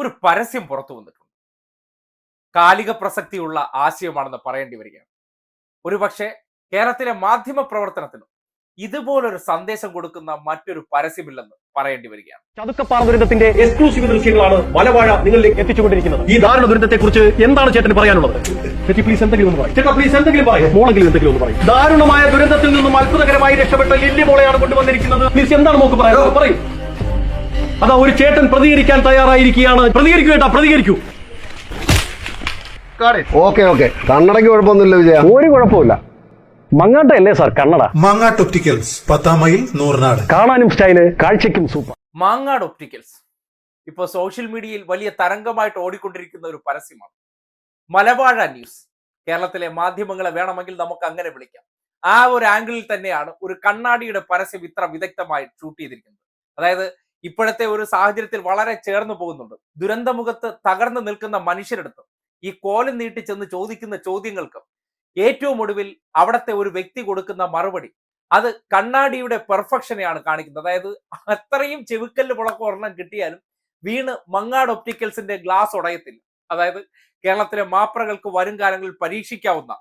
ഒരു പരസ്യം പുറത്തു വന്നിട്ടുണ്ട്. കാലിക പ്രസക്തിയുള്ള ആശയമാണെന്ന് പറയേണ്ടി വരികയാണ്. ഒരുപക്ഷെ കേരളത്തിലെ മാധ്യമ പ്രവർത്തനത്തിന് ഇതുപോലൊരു സന്ദേശം കൊടുക്കുന്ന മറ്റൊരു പരസ്യമില്ലെന്ന് പറയേണ്ടി വരികയാണ്. ചതുക്കപ്പാറ ദുരന്തത്തിന്റെ എക്സ്ക്ലൂസീവ് ദൃശ്യങ്ങളാണ് മലവാഴ നിങ്ങളിലേക്ക് എത്തിച്ചുകൊണ്ടിരിക്കുന്നത്. ഈ ദാരുണ ദുരന്തത്തെ കുറിച്ച് എന്താണ് ചേട്ടന് പറയാനുള്ളത്? ചേട്ടി പ്ലീസ് എന്തെങ്കിലും പ്ലീസ് എന്തെങ്കിലും എന്തെങ്കിലും ഒന്ന് പറയും. ദാരുണമായ ദുരന്തത്തിൽ നിന്നും അത്ഭുതകരമായി രക്ഷപ്പെട്ട ലില്ലി മോളെയാണ് കൊണ്ടുവന്നിരിക്കുന്നത്. പ്ലീസ് എന്താണ് മോക്ക് പറയാനുള്ളത്? പറയും. അതാ ഒരു ചേട്ടൻ പ്രതികരിക്കാൻ തയ്യാറായിരിക്കുകയാണ്. പ്രതികരിക്കൂ കേട്ടാ പ്രതികരിക്കൂ. Okay okay. കണ്ണടയ്ക്ക് കുഴപ്പമൊന്നുമില്ല വിജയ. ഒരു കുഴപ്പമില്ല മങ്ങാട്ടല്ലേ സാർ? കണ്ണട. മാങ്ങാട്ട് ഒപ്റ്റിക്കൽസ് പത്താം മൈൽ നൂറിനാട്. കാണാനും സ്റ്റൈൽ കാഴ്ചയ്ക്കും സൂപ്പർ. മാങ്ങാട് ഒപ്റ്റിക്കൽസ്. ഇപ്പോൾ സോഷ്യൽ മീഡിയയിൽ വലിയ തരംഗമായിട്ട് ഓടിക്കൊണ്ടിരിക്കുന്ന ഒരു പരസ്യമാണ്. മലവാഴ ന്യൂസ്. കേരളത്തിലെ മാധ്യമങ്ങളെ വേണമെങ്കിൽ നമുക്ക് അങ്ങനെ വിളിക്കാം. ആ ഒരു ആംഗിളിൽ തന്നെയാണ് ഒരു കണ്ണാടിയുടെ പരസ്യം ഇത്ര വിദഗ്ധമായി ഷൂട്ട് ചെയ്തിരിക്കുന്നത്. അതായത് ഇപ്പോഴത്തെ ഒരു സാഹചര്യത്തിൽ വളരെ ചേർന്ന് പോകുന്നുണ്ട്. ദുരന്തമുഖത്ത് തകർന്നു നിൽക്കുന്ന മനുഷ്യരെടുത്ത് ഈ കോലം നീട്ടി ചെന്ന് ചോദിക്കുന്ന ചോദ്യങ്ങൾക്കും ഏറ്റവും ഒടുവിൽ അവിടത്തെ ഒരു വ്യക്തി കൊടുക്കുന്ന മറുപടി അത് കണ്ണാടിയുടെ പെർഫെക്ഷനെയാണ് കാണിക്കുന്നത്. അതായത് അത്രയും ചെവിക്കല്ല് പുളക്കം ഒരെണ്ണം കിട്ടിയാലും വീണ് മങ്ങാട് ഒപ്റ്റിക്കൽസിന്റെ ഗ്ലാസ് ഉടയത്തില്ല അതായത് കേരളത്തിലെ മാപ്രകൾക്ക് വരും കാലങ്ങളിൽ പരീക്ഷിക്കാവുന്ന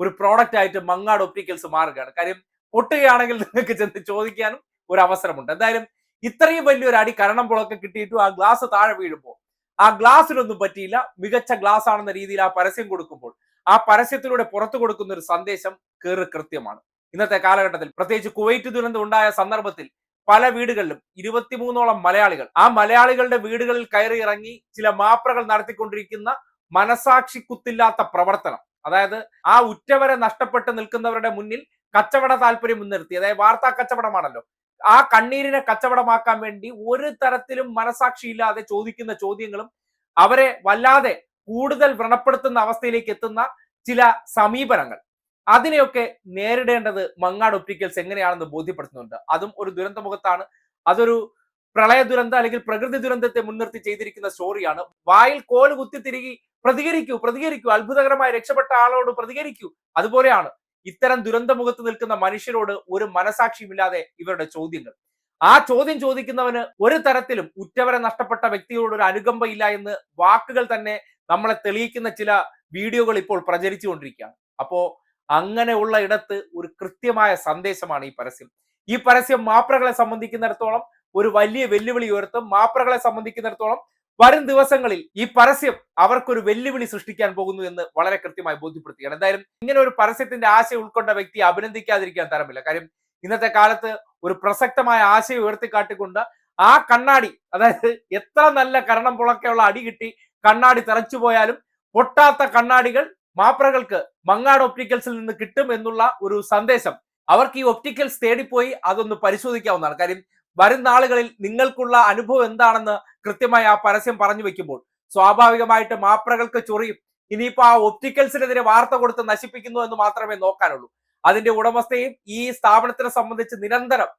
ഒരു പ്രോഡക്റ്റ് ആയിട്ട് മങ്ങാട് ഒപ്റ്റിക്കൽസ് മാറുകയാണ്. കാര്യം പൊട്ടുകയാണെങ്കിൽ നിങ്ങൾക്ക് ചെന്ന് ചോദിക്കാനും ഒരു അവസരമുണ്ട്. എന്തായാലും ഇത്രയും വലിയൊരു അടി കരണം പുളൊക്കെ കിട്ടിയിട്ടും ആ ഗ്ലാസ് താഴെ വീഴുമ്പോൾ ആ ഗ്ലാസ്സിനൊന്നും പറ്റിയില്ല. മികച്ച ഗ്ലാസ് ആണെന്ന രീതിയിൽ ആ പരസ്യം കൊടുക്കുമ്പോൾ ആ പരസ്യത്തിലൂടെ പുറത്തു കൊടുക്കുന്ന ഒരു സന്ദേശം കയറി കൃത്യമാണ്. ഇന്നത്തെ കാലഘട്ടത്തിൽ പ്രത്യേകിച്ച് കുവൈറ്റ് ദുരന്തം ഉണ്ടായ സന്ദർഭത്തിൽ പല വീടുകളിലും ഇരുപത്തിമൂന്നോളം മലയാളികൾ ആ മലയാളികളുടെ വീടുകളിൽ കയറി ഇറങ്ങി ചില മാപ്രകൾ നടത്തിക്കൊണ്ടിരിക്കുന്ന മനസാക്ഷി കുത്തില്ലാത്ത പ്രവർത്തനം. അതായത് ആ ഉറ്റവരെ നഷ്ടപ്പെട്ട് നിൽക്കുന്നവരുടെ മുന്നിൽ കച്ചവട താല്പര്യം മുൻനിർത്തി. അതായത് വാർത്താ കച്ചവടമാണല്ലോ. ആ കണ്ണീരിനെ കച്ചവടമാക്കാൻ വേണ്ടി ഒരു തരത്തിലും മനസാക്ഷിയില്ലാതെ ചോദിക്കുന്ന ചോദ്യങ്ങളും അവരെ വല്ലാതെ കൂടുതൽ വ്രണപ്പെടുത്തുന്ന അവസ്ഥയിലേക്ക് എത്തുന്ന ചില സമീപനങ്ങൾ. അതിനെയൊക്കെ നേരിടേണ്ടത് മങ്ങാട് ഒപ്റ്റിക്കൽസ് എങ്ങനെയാണെന്ന് ബോധ്യപ്പെടുത്തുന്നുണ്ട്. അതും ഒരു ദുരന്തമുഖത്താണ്. അതൊരു പ്രളയ ദുരന്തം അല്ലെങ്കിൽ പ്രകൃതി ദുരന്തത്തെ മുൻനിർത്തി ചെയ്തിരിക്കുന്ന സ്റ്റോറിയാണ്. വായിൽ കോൽ കുത്തി തിരികെ പ്രതികരിക്കൂ പ്രതികരിക്കൂ അത്ഭുതകരമായി രക്ഷപ്പെട്ട ആളോട് പ്രതികരിക്കൂ. അതുപോലെയാണ് ഇത്തരം ദുരന്തമുഖത്ത് നിൽക്കുന്ന മനുഷ്യരോട് ഒരു മനസാക്ഷിയുമില്ലാതെ ഇവരുടെ ചോദ്യങ്ങൾ. ആ ചോദ്യം ചോദിക്കുന്നവന് ഒരു തരത്തിലും ഉറ്റവരെ നഷ്ടപ്പെട്ട വ്യക്തിയോട് ഒരു അനുകമ്പ ഇല്ല എന്ന് വാക്കുകൾ തന്നെ നമ്മളെ തെളിയിക്കുന്ന ചില വീഡിയോകൾ ഇപ്പോൾ പ്രചരിച്ചുകൊണ്ടിരിക്കുകയാണ്. അപ്പോ അങ്ങനെയുള്ള ഇടത്ത് ഒരു കൃത്യമായ സന്ദേശമാണ് ഈ പരസ്യം. ഈ പരസ്യം മാപ്രകളെ സംബന്ധിക്കുന്നിടത്തോളം ഒരു വലിയ വെല്ലുവിളി ഉയർത്തും. മാപ്രകളെ സംബന്ധിക്കുന്നിടത്തോളം വരും ദിവസങ്ങളിൽ ഈ പരസ്യം അവർക്കൊരു വെല്ലുവിളി സൃഷ്ടിക്കാൻ പോകുന്നു എന്ന് വളരെ കൃത്യമായി ബോധ്യപ്പെടുത്തുകയാണ്. എന്തായാലും ഇങ്ങനെ ഒരു പരസ്യത്തിന്റെ ആശയം ഉൾക്കൊണ്ട വ്യക്തി അഭിനന്ദിക്കാതിരിക്കാൻ തരമില്ല. കാര്യം ഇന്നത്തെ കാലത്ത് ഒരു പ്രസക്തമായ ആശയം ഉയർത്തിക്കാട്ടിക്കൊണ്ട് ആ കണ്ണാടി അതായത് എത്ര നല്ല കരണം പുളക്കെയുള്ള അടി കിട്ടി കണ്ണാടി തെറച്ചു പോയാലും പൊട്ടാത്ത കണ്ണാടികൾ മാപ്രകൾക്ക് മങ്ങാട് ഒപ്റ്റിക്കൽസിൽ നിന്ന് കിട്ടും എന്നുള്ള ഒരു സന്ദേശം അവർക്ക് ഈ ഒപ്റ്റിക്കൽസ് തേടിപ്പോയി അതൊന്ന് പരിശോധിക്കാവുന്നതാണ്. കാര്യം വരും നാളുകളിൽ നിങ്ങൾക്കുള്ള അനുഭവം എന്താണെന്ന് കൃത്യമായി ആ പരസ്യം പറഞ്ഞു വെക്കുമ്പോൾ സ്വാഭാവികമായിട്ട് മാപ്രകൾക്ക് ചൊറിയും. ഇനിയിപ്പോ ആ ഒപ്റ്റിക്കൽസിനെതിരെ വാർത്ത കൊടുത്ത് നശിപ്പിക്കുന്നു എന്ന് മാത്രമേ നോക്കാനുള്ളൂ. അതിന്റെ ഉടമസ്ഥയും ഈ സ്ഥാപനത്തിനെ സംബന്ധിച്ച് നിരന്തരം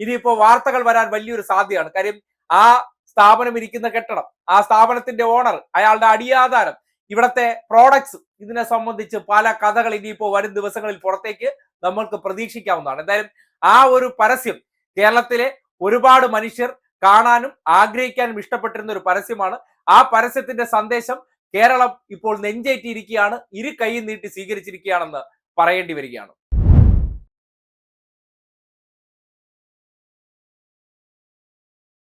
ഇനിയിപ്പോ വാർത്തകൾ വരാൻ വലിയൊരു സാധ്യതയാണ്. കാര്യം ആ സ്ഥാപനം ഇരിക്കുന്ന കെട്ടണം ആ സ്ഥാപനത്തിന്റെ ഓണർ അയാളുടെ അടിയാധാരം ഇവിടത്തെ പ്രോഡക്ട്സ് ഇതിനെ സംബന്ധിച്ച് പല കഥകൾ ഇനിയിപ്പോ വരും ദിവസങ്ങളിൽ പുറത്തേക്ക് നമ്മൾക്ക് പ്രതീക്ഷിക്കാവുന്നതാണ്. എന്തായാലും ആ ഒരു പരസ്യം കേരളത്തിലെ ഒരുപാട് മനുഷ്യർ കാണാനും ആഗ്രഹിക്കാനും ഇഷ്ടപ്പെട്ടിരുന്ന ഒരു പരസ്യമാണ്. ആ പരസ്യത്തിന്റെ സന്ദേശം കേരളം ഇപ്പോൾ നെഞ്ചേറ്റിയിരിക്കുകയാണ്. ഇരു കൈയും നീട്ടി സ്വീകരിച്ചിരിക്കുകയാണെന്ന് പറയേണ്ടി വരികയാണ്.